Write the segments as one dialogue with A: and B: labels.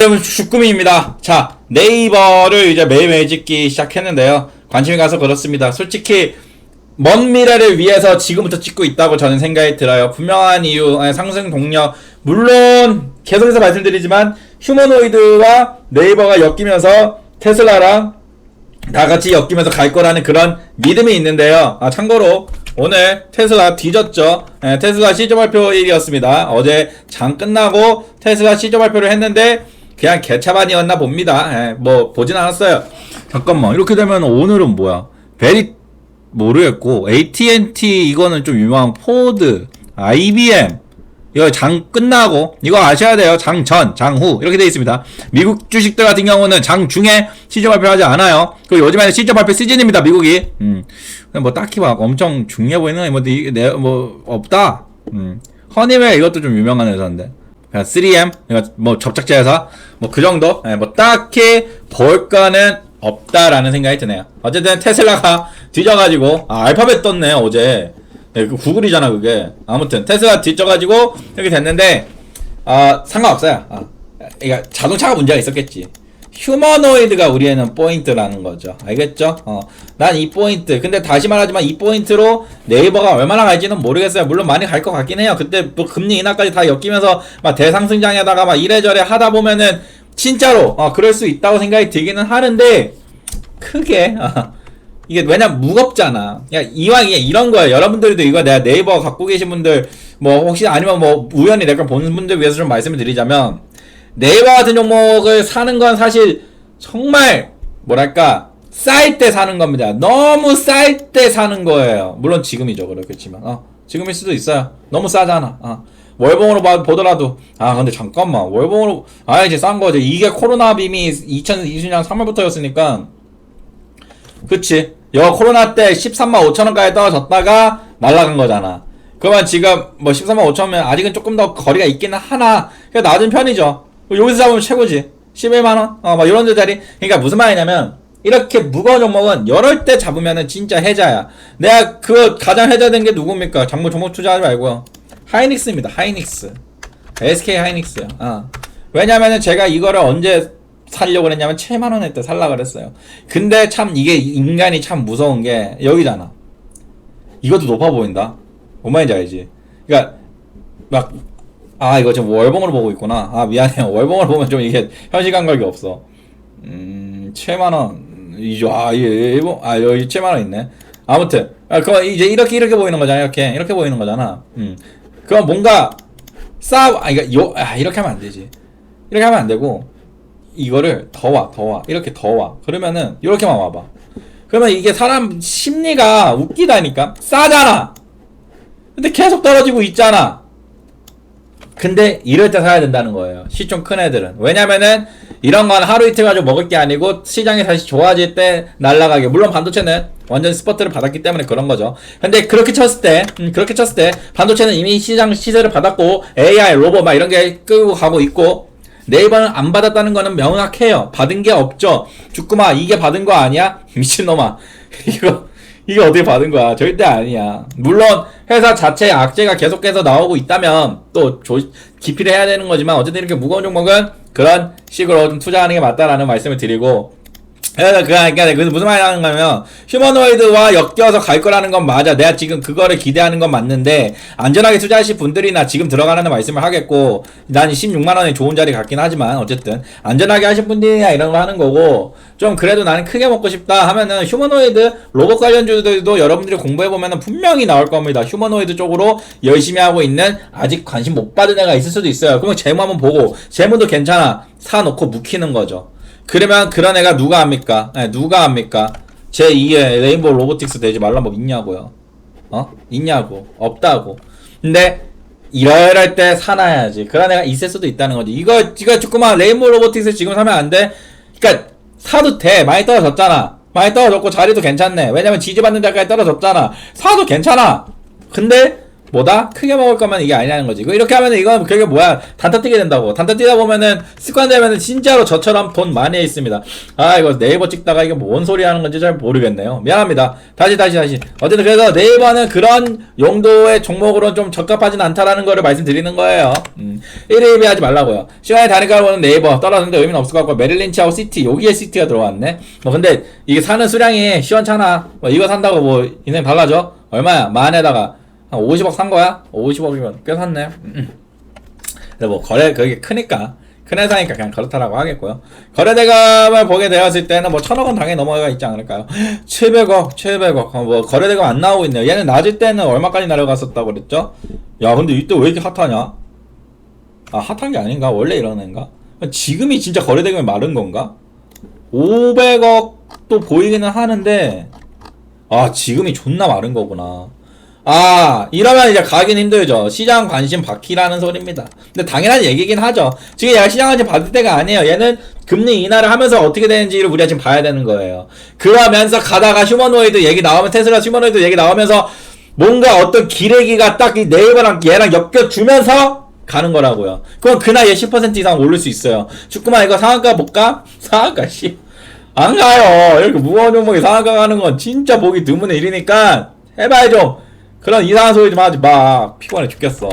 A: 여러분 주꾸미입니다. 자 네이버를 이제 매일매일 찍기 시작했는데요. 관심이 가서 그렇습니다. 솔직히 먼 미래를 위해서 지금부터 찍고 있다고 저는 생각이 들어요. 분명한 이유, 상승 동력. 물론 계속해서 말씀드리지만 휴머노이드와 네이버가 엮이면서 테슬라랑 다 같이 엮이면서 갈 거라는 그런 믿음이 있는데요. 아, 참고로 오늘 테슬라 뒤졌죠. 예, 테슬라 시조 발표일이었습니다. 어제 장 끝나고 테슬라 시조 발표를 했는데 그냥 개차반이었나 봅니다. 예, 뭐 보진 않았어요. 잠깐만 이렇게 되면 오늘은 뭐야? 베리 모르겠고 AT&T 이거는 좀 유명한 포드, IBM 이거 장 끝나고 이거 아셔야 돼요. 장 전, 장 후 이렇게 돼 있습니다. 미국 주식들 같은 경우는 장 중에 시저 발표하지 않아요. 그리고 요즘에는 시저 발표 시즌입니다. 미국이. 음. 뭐 딱히 막 엄청 중요해 보이는 뭐, 뭐 없다. 음. 허니웨어 이것도 좀 유명한 회사인데. 그냥 3M 이거 뭐 접착제 회사 뭐 그 정도. 예, 뭐 딱히 볼 거는 없다라는 생각이 드네요. 어쨌든 테슬라가 뒤져가지고 아, 알파벳 떴네 어제. 예, 그 구글이잖아 그게. 아무튼 테슬라 뒤져가지고 이렇게 됐는데 아 상관없어요. 아, 그러니까 자동차가 문제가 있었겠지. 휴머노이드가 우리에는 포인트라는 거죠. 알겠죠? 어, 난 이 포인트. 근데 다시 말하지만 이 포인트로 네이버가 얼마나 갈지는 모르겠어요. 물론 많이 갈 것 같긴 해요. 그때 뭐 금리 인하까지 다 엮이면서 막 대상승장에다가 막 이래저래 하다 보면은 진짜로 어, 그럴 수 있다고 생각이 들기는 하는데 크게 어, 이게 왜냐 면 무겁잖아. 야 이왕 이런 거야. 여러분들도 이거 내가 네이버 갖고 계신 분들 뭐 혹시 아니면 뭐 우연히 내가 보는 분들 위해서 좀 말씀을 드리자면 네이버 같은 종목을 사는 건 사실 정말 뭐랄까 쌀 때 사는 겁니다. 너무 쌀 때 사는 거예요. 물론 지금이죠 그렇겠지만 어 지금일 수도 있어요. 너무 싸잖아. 어. 월봉으로 봐- 보더라도 아 근데 잠깐만 월봉으로 아 이제 싼 거지 이게 코로나 빔이 2020년 3월부터였으니까 그치. 여 코로나 때 13만 5천 원까지 떨어졌다가 날라간 거잖아. 그러면 지금 뭐 13만 5천 원면 아직은 조금 더 거리가 있기는 하나. 그 낮은 편이죠. 여기서 잡으면 최고지. 11만 원. 어, 막 이런 데짜리. 그러니까 무슨 말이냐면 이렇게 무거운 종목은 이럴 때 잡으면은 진짜 해자야. 내가 그 가장 해자된 게 누굽니까? 장모 종목 투자하지 말고요. 하이닉스입니다. 하이닉스. SK 하이닉스요. 어. 왜냐면은 제가 이거를 언제 살려고 그랬냐면 7만 원에 때 살라 그랬어요. 근데 참 이게 인간이 참 무서운 게 여기잖아. 이것도 높아 보인다. 뭔 말인지 알지? 그러니까 막 아 이거 지금 월봉으로 보고 있구나. 아 미안해요. 월봉으로 보면 좀 이게 현실 감각이 없어. 음 7만 원 이죠. 아아 여기 7만 원 있네. 아무튼 아 그거 이제 이렇게 이렇게 보이는 거잖아. 이렇게 이렇게 보이는 거잖아. 음 그럼 뭔가 싸아 이거 요 아, 이렇게 하면 안 되지. 이렇게 하면 안 되고 이거를 더 와, 더 와. 이렇게 더 와. 그러면은, 이렇게만 와봐. 그러면 이게 사람 심리가 웃기다니까? 싸잖아! 근데 계속 떨어지고 있잖아! 근데 이럴 때 사야 된다는 거예요. 시총 큰 애들은. 왜냐면은, 이런 건 하루 이틀 가지고 먹을 게 아니고, 시장이 다시 좋아질 때 날아가게. 물론 반도체는 완전 스포트를 받았기 때문에 그런 거죠. 근데 그렇게 쳤을 때, 음, 그렇게 쳤을 때, 반도체는 이미 시장 시세를 받았고, AI, 로봇 막 이런 게 끌고 가고 있고, 네이버는 안 받았다는 거는 명확해요. 받은 게 없죠. 주꾸마 이게 받은 거 아니야? 미친놈아. 이거 이게 어떻게 받은 거야? 절대 아니야. 물론 회사 자체의 악재가 계속해서 나오고 있다면 또 조, 기피를 해야 되는 거지만 어쨌든 이렇게 무거운 종목은 그런 식으로 좀 투자하는 게 맞다라는 말씀을 드리고 그래서 그러니까 그래서 무슨 말이 하는 거냐면 휴머노이드와 엮여서 갈 거라는 건 맞아. 내가 지금 그거를 기대하는 건 맞는데 안전하게 투자하실 분들이나 지금 들어가라는 말씀을 하겠고 난 16만 원에 좋은 자리 같긴 하지만 어쨌든 안전하게 하실 분들이나 이런 거 하는 거고 좀 그래도 나는 크게 먹고 싶다 하면은 휴머노이드 로봇 관련주들도 여러분들이 공부해 보면은 분명히 나올 겁니다. 휴머노이드 쪽으로 열심히 하고 있는 아직 관심 못 받은 애가 있을 수도 있어요. 그러면 재무 한번 보고 재무도 괜찮아 사 놓고 묵히는 거죠. 그러면 그런 애가 누가 합니까? 네, 누가 합니까? 제 2의 레인보우 로보틱스 되지 말란 법 있냐고요? 어? 있냐고? 없다고. 근데 이럴 때 사놔야지. 그런 애가 있을 수도 있다는 거지. 이거 이거 조그만 레인보우 로보틱스 지금 사면 안 돼. 그러니까 사도 돼. 많이 떨어졌잖아. 많이 떨어졌고 자리도 괜찮네. 왜냐면 지지받는 자까지 떨어졌잖아. 사도 괜찮아. 근데 보다 크게 먹을 거면 이게 아니라는 거지. 이렇게 하면 이건 그게 뭐야? 단타 뛰게 된다고. 단타 뛰다 보면은 습관되면은 진짜로 저처럼 돈 많이 있습니다. 아 이거 네이버 찍다가 이게 뭔 소리 하는 건지 잘 모르겠네요. 미안합니다. 다시 다시 다시. 어쨌든 그래서 네이버는 그런 용도의 종목으로는 좀 적합하진 않다라는 거를 말씀드리는 거예요. 음. 1위 하지 말라고요. 시간이 다니까 보는 네이버 떨어졌는데 의미는 없을 것 같고 메릴린치하고 시티 여기에 시티가 들어왔네. 뭐 근데 이게 사는 수량이 시원찮아. 뭐 이거 산다고 뭐 인생 달라져? 얼마야? 만에다가 한 50억 산 거야? 50억이면 꽤 샀네. 음. 근데 뭐 거래 그게 크니까 큰 회사니까 그냥 그렇다라고 하겠고요. 거래 대금을 보게 되었을 때는 뭐 천억 원 당연히 넘어가 있지 않을까요? 700억, 700억. 어, 뭐 거래 대금 안 나오고 있네요. 얘는 낮을 때는 얼마까지 내려갔었다고 그랬죠? 야, 근데 이때 왜 이렇게 핫하냐? 아, 핫한 게 아닌가? 원래 이런 애인가? 지금이 진짜 거래 대금이 마른 건가? 500억도 보이기는 하는데 아, 지금이 존나 마른 거구나. 아, 이러면 이제 가긴 힘들죠. 시장 관심 바퀴라는 소리입니다. 근데 당연한 얘기긴 하죠. 지금 얘가 시장 관심 받을 때가 아니에요. 얘는 금리 인하를 하면서 어떻게 되는지를 우리가 지금 봐야 되는 거예요. 그러면서 가다가 휴머노이드 얘기 나오면 테슬라 휴머노이드 얘기 나오면서 뭔가 어떤 기레기가 딱 이 네이버랑 얘랑 엮여주면서 가는 거라고요. 그럼 그 나이에 10% 이상 오를 수 있어요. 축구만 이거 상한가 볼까? 상한가 씨. 안 가요. 이렇게 무거운 종목이 상한가 가는 건 진짜 보기 드문 일이니까 해봐야 좀. 그런 이상한 소리 좀 하지 마. 피곤해 죽겠어.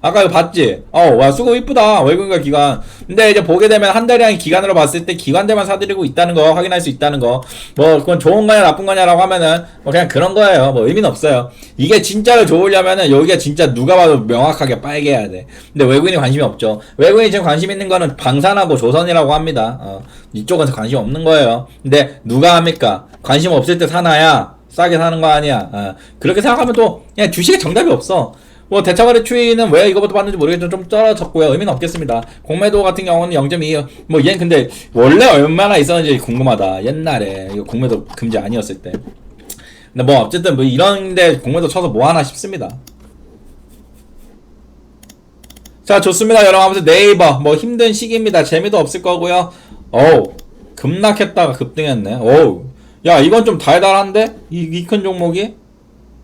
A: 아까 이거 봤지? 어, 와, 수고 이쁘다. 외국인과 기관. 근데 이제 보게 되면 한 달량의 기간으로 봤을 때 기관들만 사들이고 있다는 거 확인할 수 있다는 거. 뭐, 그건 좋은 거냐, 나쁜 거냐라고 하면은, 뭐, 그냥 그런 거예요. 뭐, 의미는 없어요. 이게 진짜로 좋으려면은, 여기가 진짜 누가 봐도 명확하게 빨개야 돼. 근데 외국인이 관심이 없죠. 외국인이 지금 관심 있는 거는 방산하고 조선이라고 합니다. 어, 이쪽은 관심 없는 거예요. 근데 누가 합니까? 관심 없을 때 사나야? 싸게 사는 거 아니야. 어, 그렇게 생각하면 또 그냥 주식에 정답이 없어. 뭐 대차거래 추이는 왜 이거부터 봤는지 모르겠지만 좀 떨어졌고요. 의미는 없겠습니다. 공매도 같은 경우는 0.2. 뭐 얘는 근데 원래 얼마나 있었는지 궁금하다. 옛날에 이거 공매도 금지 아니었을 때. 근데 뭐 어쨌든 뭐 이런데 공매도 쳐서 뭐 하나 싶습니다. 자 좋습니다 여러분 아무튼 네이버 뭐 힘든 시기입니다 재미도 없을 거고요 어우 급락했다가 급등했네 어우 야 이건 좀 달달한데? 이큰 종목이?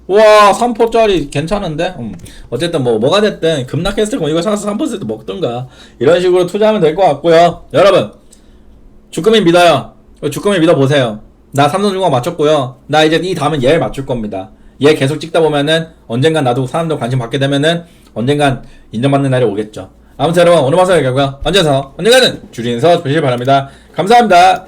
A: 와 3%짜리 괜찮은데? 음. 어쨌든 뭐 뭐가 됐든 급락했을 거 이거 사서 3% 먹든가. 이런 식으로 투자하면 될 것 같고요. 여러분 주금이 믿어요. 주금이 믿어보세요. 나 삼성중공 맞췄고요. 나 이제 이 다음은 얘를 맞출 겁니다. 얘 계속 찍다 보면은 언젠간 나도 사람들 관심 받게 되면은 언젠간 인정받는 날이 오겠죠. 아무튼 여러분 오늘 방송 여기고요. 언제서? 언젠가는 줄이면서 보시길 바랍니다. 감사합니다